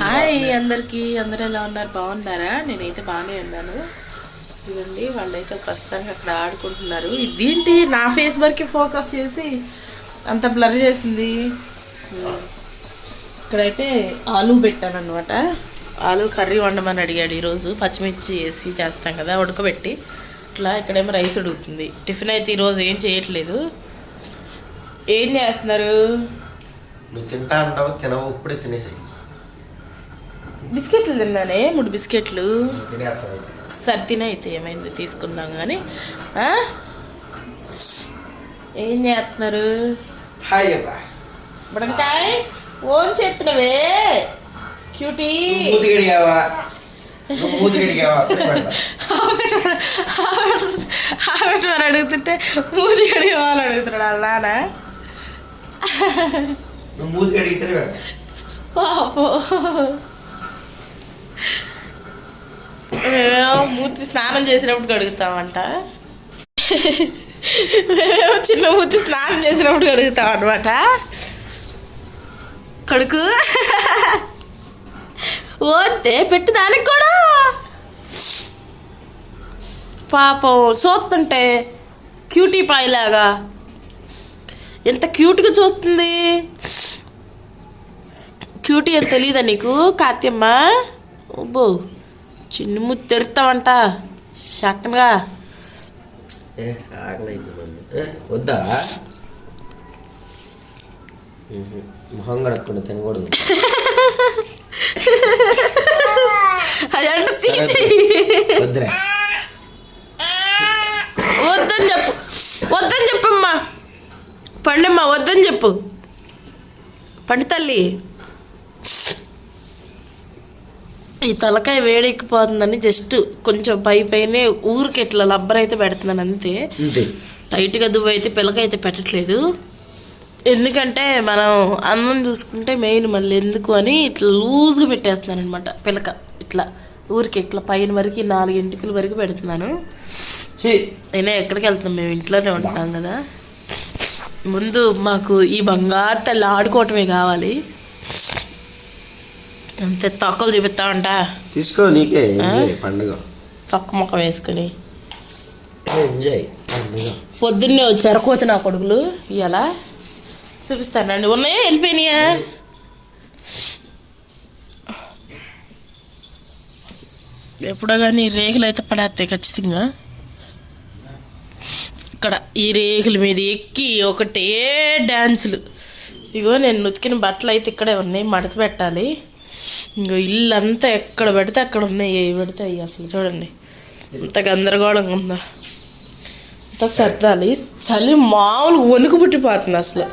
Hi అందరికి. అందరూ ఎలా ఉన్నారు? బాగున్నారా? నేనైతే బాగానే ఉన్నాను. ఇదండి వాళ్ళైతే ప్రస్తుతానికి అక్కడ ఆడుకుంటున్నారు. ఇదేంటి? నా ఫేస్ వరకు ఫోకస్ చేసి అంత బ్లర్ చేసింది. ఇక్కడైతే ఆలు పెట్టాను అనమాట ఆలు కర్రీ వండమని అడిగాడు ఈరోజు. పచ్చిమిర్చి వేసి చేస్తాం కదా ఉడకబెట్టి. ఇట్లా ఇక్కడేమో రైస్ ఉడుకుతుంది. టిఫిన్ అయితే ఈరోజు ఏం చేయట్లేదు. ఏం చేస్తున్నారు? నువ్వు తింటా అంటావు? తినవు. ఇప్పుడే తినేసాయి. బిస్కెట్లు తిన్నానే? మూడు బిస్కెట్లు. సర్దిన అయితే ఏమైంది? తీసుకుందాం కానీ? ఏం చేస్తున్నారు? బుడకాయ? ఓం చేస్తున్నావే? క్యూటీ. మూతి గడిగావా నువ్వు మూతి గడిగావా ఆమె వారు అడుగుతుంటే మూది కడిగి వాళ్ళు అడుగుతున్నాడు వాళ్ళ నాన్న. మూతి పాపం మేమేమో మూర్తి స్నానం చేసినప్పుడు కడుగుతామంట మేమేమో చిన్న మూర్తి స్నానం చేసినప్పుడు కడుగుతాం అనమాట కడుకు. ఓతే పెట్టు దానికి కూడా. పాపం చూస్తుంటే క్యూటీ పాయిలాగా. ఎంత క్యూట్గా చూస్తుంది. క్యూటీ అని తెలియదా నీకు కాత్యమ్మ? అబ్బో. చిన్న ముద్దు తెరుతావంట ఏ, వద్దా. మొహం కడకుండా తినకూడదు. అదంటే తీసి వద్దులే. వద్దని చెప్పు. వద్దని చెప్పమ్మా. పండమ్మా వద్దని చెప్పు. పండు తల్లి. ఈ తలకాయ వేడెక్కిపోతుందని జస్ట్ కొంచెం పై పైనే ఊరికి ఇట్లా లబ్బర్ అయితే పెడుతున్నాను అంతే. టైట్గా దువ్వు అయితే పిల్లకైతే పెట్టట్లేదు. ఎందుకంటే మనం అన్నం చూసుకుంటే మెయిన్ మళ్ళీ ఎందుకు అని ఇట్లా లూజ్గా పెట్టేస్తున్నాను అనమాట పిలక. ఇట్లా ఊరికి ఇట్లా పైన వరకు నాలుగు ఇంటికల వరకు పెడుతున్నాను. అయినా ఎక్కడికి వెళ్తాం మేము ఇంట్లోనే ఉంటాం కదా. ముందు మాకు ఈ బంగారు తల్లి ఆడుకోవటమే కావాలి. అంతే తొక్కలు చూపిస్తా ఉంటా. తీసుకో నీకే ఎంజాయ్ పండుగ. తొక్క ముఖం వేసుకుని. ఎంజాయ్ పండుగ. పొద్దున్నే వచ్చారు కోత నా కొడుకులు ఇవాళ చూపిస్తానండి ఉన్నాయా? వెళ్ళిపోయినాయా? ఎప్పుడో కానీ రేకులు అయితే పడేస్తాయి ఖచ్చితంగా. ఇక్కడ ఈ రేకుల మీద ఎక్కి ఒకటే డ్యాన్సులు ఇగో నేను ఉతికిన బట్టలు అయితే ఇక్కడే ఉన్నాయి మడత పెట్టాలి. ఇంకో ఇల్లు అంతా ఎక్కడ పెడితే అక్కడ ఉన్నాయి ఏ పెడితే అయ్యి అసలు చూడండి. ఎంత గందరగోళంగా ఉందా. అంతా సర్దాలి చలి మామూలు వణుకు పుట్టిపోతుంది అసలు.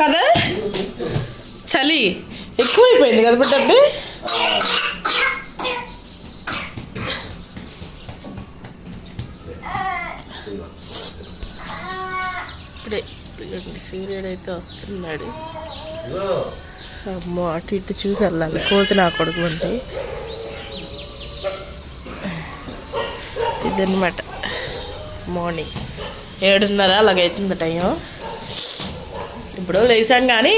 కదా? చలి ఎక్కువైపోయింది కదా బిడ్డబ్బి సూర్యుడు అయితే వస్తున్నాడు. అమ్మో అటు ఇటు చూసి వెళ్ళాలి. కోతి నా కొడుకు ఉంటే ఇదన్నమాట మార్నింగ్ ఏడున్నర అలాగైతుంది టైం ఇప్పుడు లేసాం కానీ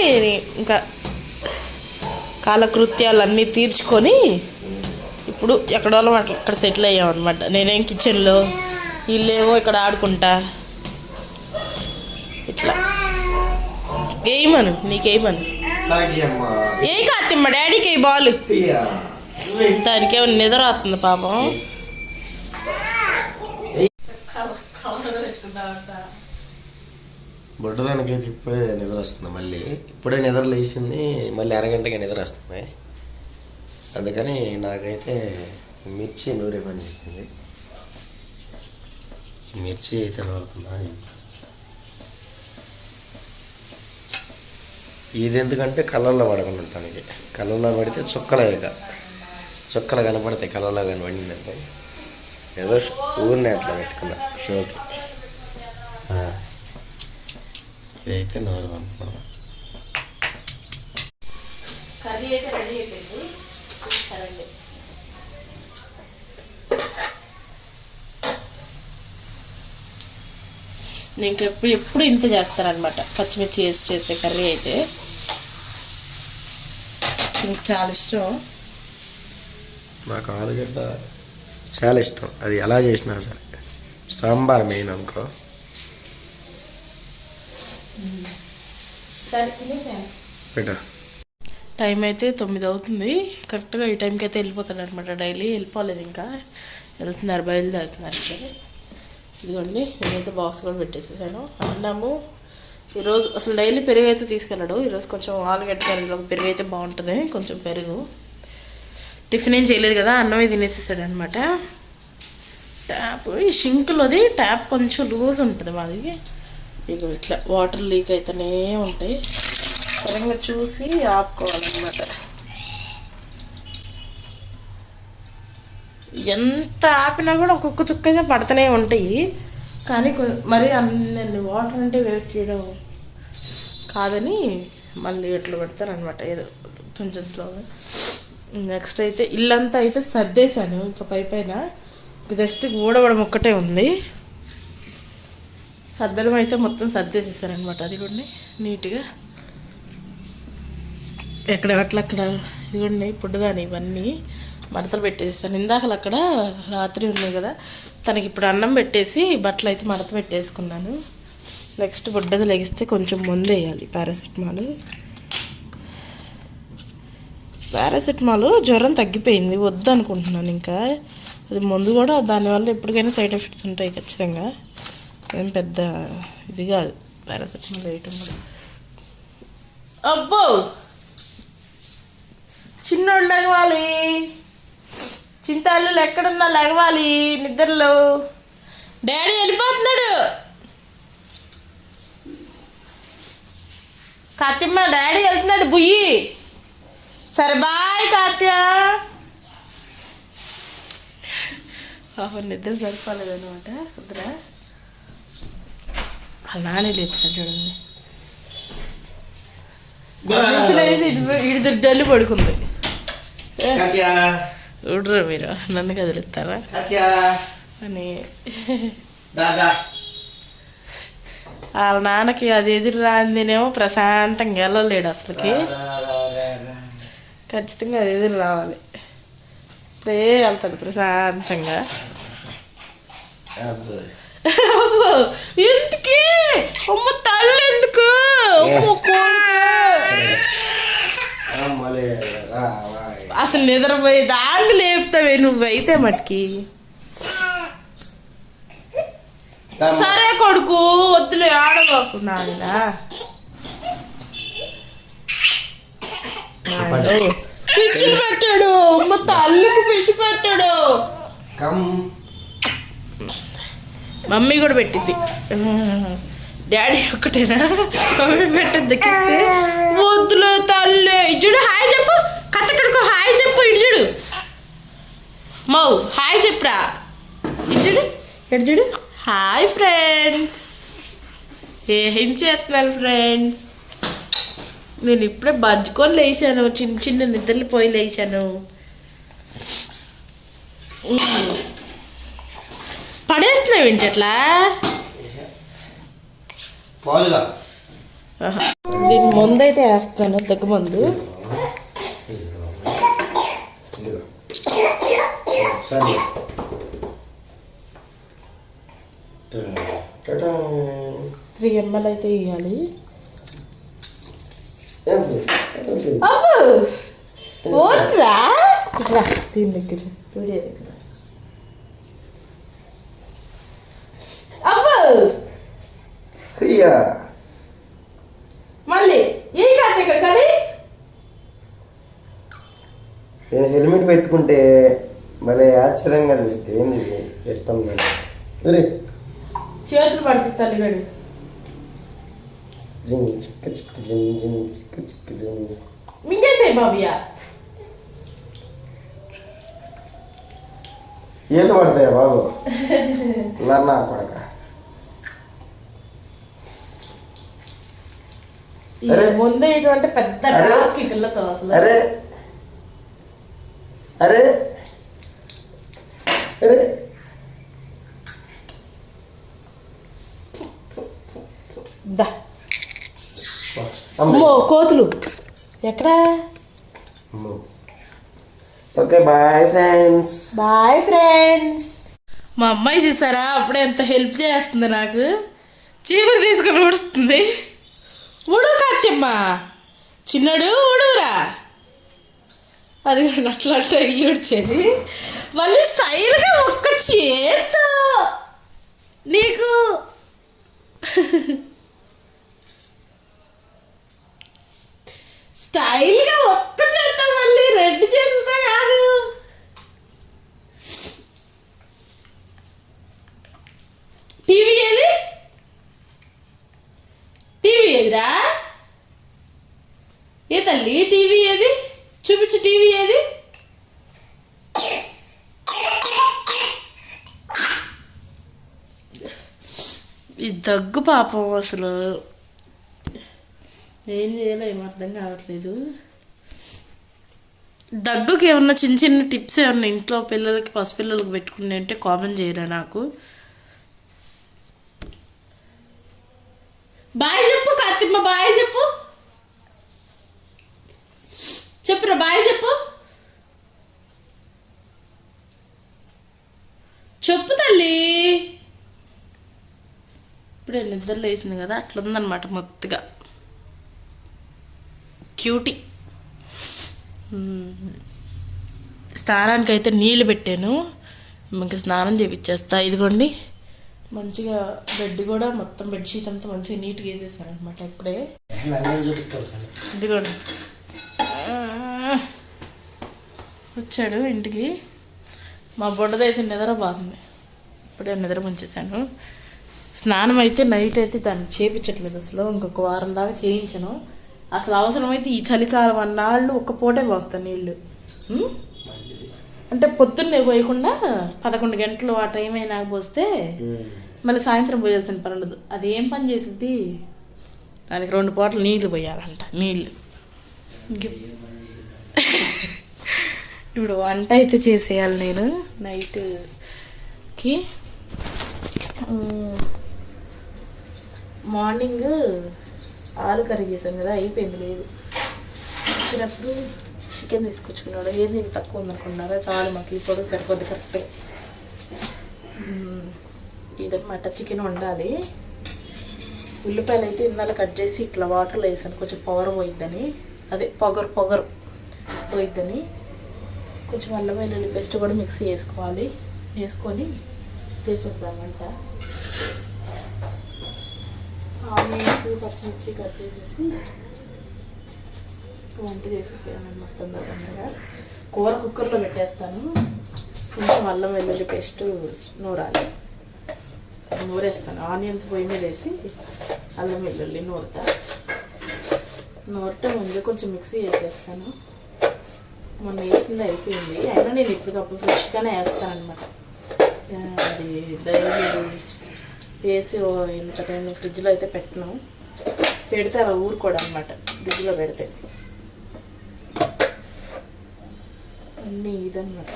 ఇంకా కాలకృత్యాలన్నీ తీర్చుకొని ఇప్పుడు ఎక్కడో అట్లా ఇక్కడ సెటిల్ అయ్యాం అనమాట నేనేం కిచెన్లో వీళ్ళేమో ఇక్కడ ఆడుకుంటా. ఇట్లా. ఏమను నీకేమను ఏ మా డాడీకి ఈ బాల్. దానికి ఏమో నిద్ర వస్తుంది పాపం. బుడ్డదానికైతే ఇప్పుడే నిద్ర వస్తుంది మళ్ళీ. ఇప్పుడే నిద్ర లేచింది మళ్ళీ అరగంటకి నిద్ర వస్తుంది. అందుకని నాకైతే మిర్చి నూరే పని చేసింది. మిర్చి అయితే నూరుతున్నా ఇది ఎందుకంటే కళ్ళల్లో పడకుండా ఉంటానికి కళ్ళల్లో పడితే చుక్కలు ఇక చుక్కలు కనపడతాయి కళ్ళల్లో కానీ ఏదో ఊరిని అట్లా పెట్టుకున్నా. షోకి. ఇదైతే నోరు అనుకున్నాం కర్రీ అయితే రెడీ అయిపోయింది. నేను ఎప్పుడు ఎప్పుడు ఇంత చేస్తానన్నమాట పచ్చిమిర్చి వేసి చేసే కర్రీ అయితే. మీకు చాలా ఇష్టం. నాకు ఆలుగడ్డ చాలా ఇష్టం. అది ఎలా చేసినా సరే. సాంబార్ మెయిన్ అనుకో. పెట్ట. టైం అయితే తొమ్మిది అవుతుంది. కరెక్ట్గా ఈ టైంకి అయితే వెళ్ళిపోతాడు అనమాట డైలీ. వెళ్ళిపోలేదు ఇంకా. వెళ్తున్నారు బయలుదేరుతున్నారు. సరే ఇదిగోండి నేనైతే బాక్స్ కూడా పెట్టేసేసాను. అన్నము ఈరోజు అసలు డైలీ పెరుగు అయితే తీసుకెళ్ళాడు. ఈరోజు కొంచెం ఆలుగడ్డ కర్రీలో పెరుగు అయితే బాగుంటుంది కొంచెం పెరుగు. టిఫిన్ ఏం చేయలేదు కదా అన్నమే తినేసేసాడు అనమాట ట్యాప్ ఈ షింక్లోది ట్యాప్ కొంచెం లూజ్ ఉంటుంది మాది. ఇక ఇట్లా వాటర్ లీక్ అయితేనే ఉంటాయి. సరిగ్గా చూసి ఆపుకోవాలన్నమాట. ఎంత ఆపినా కూడా ఒక్కొక్క చుక్క అయితే పడుతూనే ఉంటాయి. కానీ మరి అన్ని వాటర్ అంటే వేస్ట్ చేయడం కాదని మళ్ళీ ఎట్లా పెడతారనమాట ఏదో కొంచెం స్లోగా నెక్స్ట్ అయితే ఇల్లంతా అయితే సర్దేశాను. ఇంకా పై పైన జస్ట్ ఊడవడం ఒక్కటే ఉంది. సర్దడం అయితే మొత్తం సర్దేసేసారనమాట అది కూడా నీట్గా. ఎక్కడ అట్లా అక్కడ ఇదిగోండి పుట్టదాని ఇవన్నీ. మడతలు పెట్టేసాను ఇందాకలు అక్కడ రాత్రి ఉన్నాయి కదా తనకి ఇప్పుడు అన్నం పెట్టేసి బట్టలు అయితే మడత పెట్టేసుకున్నాను. నెక్స్ట్ బుడ్డది లెగిస్తే కొంచెం ముందు వేయాలి పారాసిటమాల్. పారాసిటమాల్ జ్వరం తగ్గిపోయింది వద్దు అనుకుంటున్నాను ఇంకా. అది ముందు కూడా దానివల్ల ఎప్పటికైనా సైడ్ ఎఫెక్ట్స్ ఉంటాయి ఖచ్చితంగా. ఏం పెద్ద ఇది కాదు పారాసిటమాల్ వేయటం కూడా. అబ్బో! చిన్నోడు లెగవాలి చింతాలు ఎక్కడున్నా లెగవాలి నిద్రలో డాడీ వెళ్ళిపోతున్నాడు కాత్యమ్మ డాడీ వెళ్తున్నాడు బుయ్యి సరే బాయ్ కాత్య పాపం నిద్ర సరిపోలేదనమాట కుదర వాళ్ళ నానే లేపుతాడు చూడండి డల్లు పడుకుంది చూడరు మీరు. నన్ను కదిలిస్తారా? అని. వాళ్ళ నాన్నకి అది ఎదురు రాందినేమో ప్రశాంతంగా వెళ్ళలేడు అసలుకి. ఖచ్చితంగా అది ఎదురు రావాలి. ఇప్పుడే వెళ్తాడు ప్రశాంతంగా. ఎందుకే? అమ్మ తల్లి ఎందుకు. అసలు నిద్రపోయి దాన్ని లేపుతావే నువ్వైతే మటుకి. సరే కొడుకు వద్దులే ఆడబాకు నాయన పిచ్చి పెట్టాడు అమ్మ తల్లికి పిచ్చి పెట్టాడు. మమ్మీ కూడా పెట్టింది డాడీ ఒక్కటేనా? మమ్మీ పెట్టద్దు వద్దులే తల్లి. ఇచ్చుడు హాయ్ చెప్పు. కట్టకడుకో హాయ్ చెప్పు ఇడ్జుడు మౌ హాయ్ చెప్పురా. ఇడ్జుడు ఇడ్జుడు హాయ్ ఫ్రెండ్స్. ఏం చేస్తున్నారు ఫ్రెండ్స్? నేను ఇప్పుడే బజ్జుకొని లేచాను చిన్న చిన్న నిద్రలు పోయి లేచాను. పడేస్తున్నావు ఏంటి అట్లా? పాలుగా. దీని ముందైతే వేస్తాను దగ్గు మందు. త్రీ ఎంఎల్ అయితే ఇవ్వాలి ఓట్రా? రా దీని దగ్గర వీడియో దగ్గర అబ్బో అయ్యా మళ్ళీ ఏ కాదు ఇక్కడ కానీ నేను హెల్మెట్ పెట్టుకుంటే భలే ఏంది ఇది పెట్టాం సరే. చేతులు పడుతుంది తల్లిగడు. జింగ్ చిక్క చిక్క జింగ్ జింగ్ చిక్క చిక్క జింగ్ మింగేసే బాబియా. ఈత పడతాయా బాబు? నా కొడక. ముందు ఇటువంటి పెద్ద అరే. అరే. దా. అమ్మ. కోతులు. ఎక్కడా? Okay bye friends. Bye friends. మా అమ్మాయి చూసారా? అప్పుడే ఎంత హెల్ప్ చేస్తుంది నాకు. చీపురు తీసుకుని ఊడుస్తుంది. ఊడు కాత్యమ్మ చిన్నడు ఊడురా. అది అట్లా అట్లా ఇల్లు ఊడ్చేది. మళ్ళీ స్టైల్గా ఒక్క చేత్తో నీకు స్టైల్గా ఒక్క చేత్తో మళ్ళీ రెండు చేతులతో కాదు టీవీ ఏది టీవీ ఏదిరా ఏ తల్లి టీవీ ఏది చూపించు టీవీ ఏది ఈ దగ్గు పాపం అసలు. ఏం చేయాలో ఏం అర్థం కావట్లేదు. దగ్గుకి ఏమన్నా చిన్న చిన్న టిప్స్ ఏమన్నా ఇంట్లో పిల్లలకి పసిపిల్లలకి పెట్టుకునే అంటే కామెంట్ చేయరా నాకు. బాయ్ చెప్పు కార్తిమ్మ బాయ్ చెప్పు. చెప్పురా బాయ్ చెప్పు. చెప్పు తల్లి. ఇప్పుడే నిద్ర లేసింది కదా అట్లా ఉందన్నమాట మొత్తగా. క్యూటీ. స్నానానికి అయితే నీళ్ళు పెట్టాను. ఇంకా స్నానం చేపించేస్తా ఇదిగోండి. మంచిగా బెడ్ కూడా మొత్తం బెడ్షీట్ అంతా మంచిగా నీట్గా వేసేసాను అనమాట ఇప్పుడే. ఇదిగోండి. వచ్చాడు ఇంటికి. మా బొడ్డదైతే నిద్ర బాగుంది ఇప్పుడే నిద్ర ముంచేశాను. స్నానం అయితే నైట్ అయితే దాన్ని చేపించట్లేదు అసలు. ఇంకొక వారం దాకా చేయించను. అసలు అవసరమైతే ఈ చలికాలం అన్నాళ్ళు ఒక్క పూటే పోస్తాను నీళ్ళు? అంటే పొద్దున్నే పోయకుండా పదకొండు గంటలు ఆ టైం అయినా పోస్తే మళ్ళీ సాయంత్రం పోయాల్సిన పని ఉండదు. అది ఏం పని చేసిద్ది? దానికి రెండు పూటలు నీళ్ళు పోయాలంట నీళ్ళు. ఇప్పుడు వంట అయితే చేసేయాలి నేను నైట్కి. మార్నింగ్ ఆలు కర్రీ చేసాం కదా అయిపోయింది లేదు. వచ్చినప్పుడు చికెన్ తీసుకొచ్చుకున్నాడు. ఏది తక్కువ ఉందనుకున్నారా? చాలు మాకు ఇప్పుడు సరిపోద్ది కరెక్టే. ఇదన్నమాట చికెన్ వండాలి. ఉల్లిపాయలు అయితే ఇందాక కట్ చేసి ఇట్లా వాటర్లో వేసాను. కొంచెం పవర్ పోయిద్దని. అదే పొగరు పొగరు పోయిద్దని. కొంచెం అల్లం వెల్లుల్లి పేస్ట్ కూడా మిక్సీ వేసుకోవాలి వేసుకొని చేసేద్దామంట. ఆనియన్స్ పచ్చిమిర్చి కట్ చేసేసి వంట చేసేసాను మొత్తం తొందర తొందరగా కూర కుక్కర్లో పెట్టేస్తాను కొంచెం అల్లం వెల్లుల్లి పేస్ట్ నూరాలి. నూరేస్తాను ఆనియన్స్ పొయ్యి మీద వేసి అల్లం వెల్లుల్లి నూరుతా నూరటం ముందు కొంచెం మిక్సీ వేసేస్తాను. మొన్న వేసింది అయిపోయింది. అయినా నేను ఇప్పటికప్పుడు ఫ్రెష్గానే వేస్తాను అనమాట అది డైలీ వేసి ఓ ఇంత టైం ఫ్రిడ్జ్లో అయితే పెట్టినాం. పెడితే అలా ఊరుకోడు అనమాట ఫ్రిడ్జ్లో పెడితే. అన్నీ ఇదన్నమాట.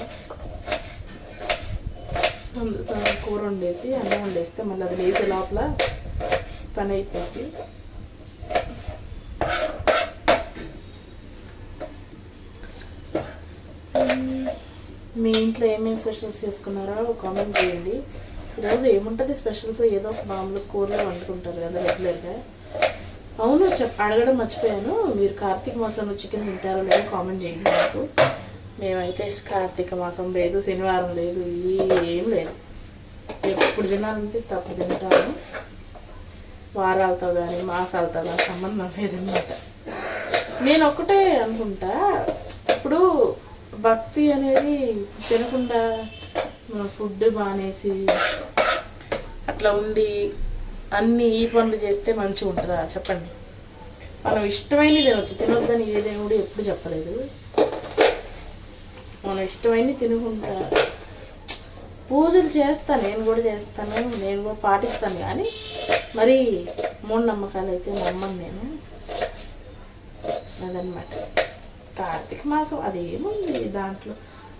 కూర వండేసి అన్నం వండేస్తే మళ్ళీ అది వేసే లోపల పని అయిపోయింది మీ ఇంట్లో ఏమేమి స్పెషల్స్ చేసుకున్నారో కామెంట్ చేయండి. ఈరోజు ఏముంటుంది స్పెషల్స్ ఏదో ఒక మామూలు కూరలు వండుకుంటారు కదా రెగ్యులర్గా అవును చెప్ అడగడం మర్చిపోయాను. మీరు కార్తీక మాసంలో చికెన్ తింటారో లేదో కామెంట్ చేయండి నాకు. మేమైతే కార్తీక మాసం లేదు శనివారం లేదు ఏం లేదు. ఎప్పుడు తినాలనిపిస్తే అప్పుడు తింటాము. వారాలతో కానీ మాసాలతో కానీ సంబంధం లేదనమాట నేను ఒక్కటే అనుకుంటా. ఇప్పుడు భక్తి అనేది తినకుండా ఫుడ్ మానేసి అట్లా ఉండి అన్ని ఈ పనులు చేస్తే మంచిగా ఉంటుందా? చెప్పండి. మనం ఇష్టమైనది తినొచ్చు. తినొద్దని ఏ దేవుడు ఎప్పుడు చెప్పలేదు. మనం ఇష్టమైనది తినుకుంటా. పూజలు చేస్తా నేను కూడా చేస్తాను నేను కూడా పాటిస్తాను కానీ మరి మూఢనమ్మకాలు అయితే నమ్మను నేను. అదనమాట కార్తీక మాసం అదేముంది దాంట్లో?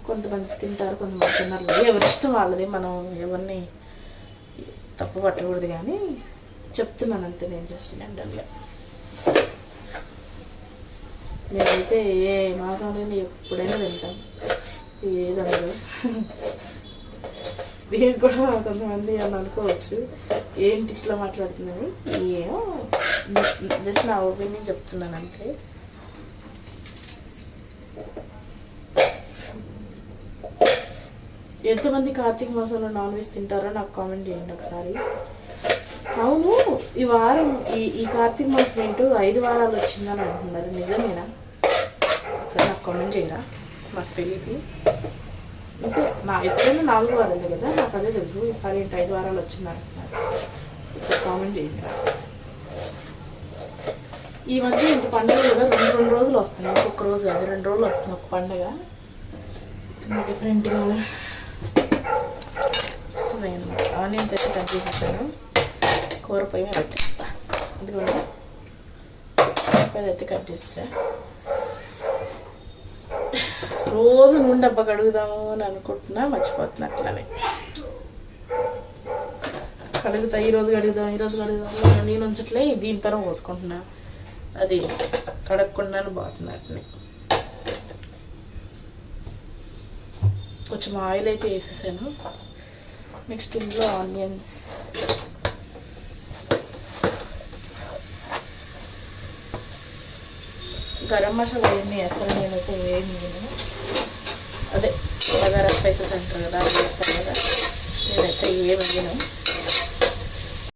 కొంతమంది తింటారు కొంతమంది తినరు. ఎవరి ఇష్టం వాళ్ళది. మనం ఎవరిని తప్పు పట్టకూడదు కానీ చెప్తున్నాను అంతే నేను జస్ట్ జనరల్గా నేనైతే ఏ మాసంలో ఎప్పుడైనా తింటాం ఏదన్నారు దీనికి కూడా కొంతమంది అని అనుకోవచ్చు. ఏంటి ఇట్లా మాట్లాడుతున్నాను ఏమో. జస్ట్ నా ఒపీనియన్ చెప్తున్నాను అంతే. ఎంతమంది కార్తీక మాసంలో నాన్ వెజ్ తింటారో నాకు కామెంట్ చేయండి ఒకసారి. అవును ఈ వారం ఈ ఈ కార్తీక మాసం ఏంటో ఐదు వారాలు వచ్చిందని అంటున్నారు. నిజమేనా? ఒకసారి నాకు కామెంట్ చేయరా? నాకు తెలియదు అంటే నా ఎప్పుడైనా నాలుగు వారాలే కదా నాకు అదే తెలుసు. ఈసారి ఏంటి ఐదు వారాలు వచ్చింది అంటున్నారు. ఒకసారి కామెంట్ చేయండి. ఈ మధ్య ఇంటి పండుగ కూడా రెండు రెండు రోజులు వస్తున్నాయి. ఒక్కొక్క రోజు కాదు రెండు రోజులు వస్తుంది ఒక పండుగ. డిఫరెంట్గా ఆనియన్స్ అయితే కట్ చేసేసాను. కూర పొయ్యి మీద ఇదిగోండి. అయితే కట్ చేసా రోజు నూనె కడుగుదాము అని అనుకుంటున్నా మర్చిపోతున్నా అట్లానే. కడుగుతా ఈరోజు కడుగుదాం ఈరోజు కడుగుదాం నేను ఉంచట్లే దీనితో పోసుకుంటున్నా. అది కడగకుండా బాగుంటుంది అట్నే కొంచెం ఆయిల్ అయితే వేసేసాను. నెక్స్ట్ ఇందులో ఆనియన్స్ గరం మసాలా ఏమి వేస్తాను నేనైతే ఏమి నేను అదే బగారా స్పైసెస్ అంటారు కదా అది వేస్తాను కదా. నేనైతే ఏమి వేయను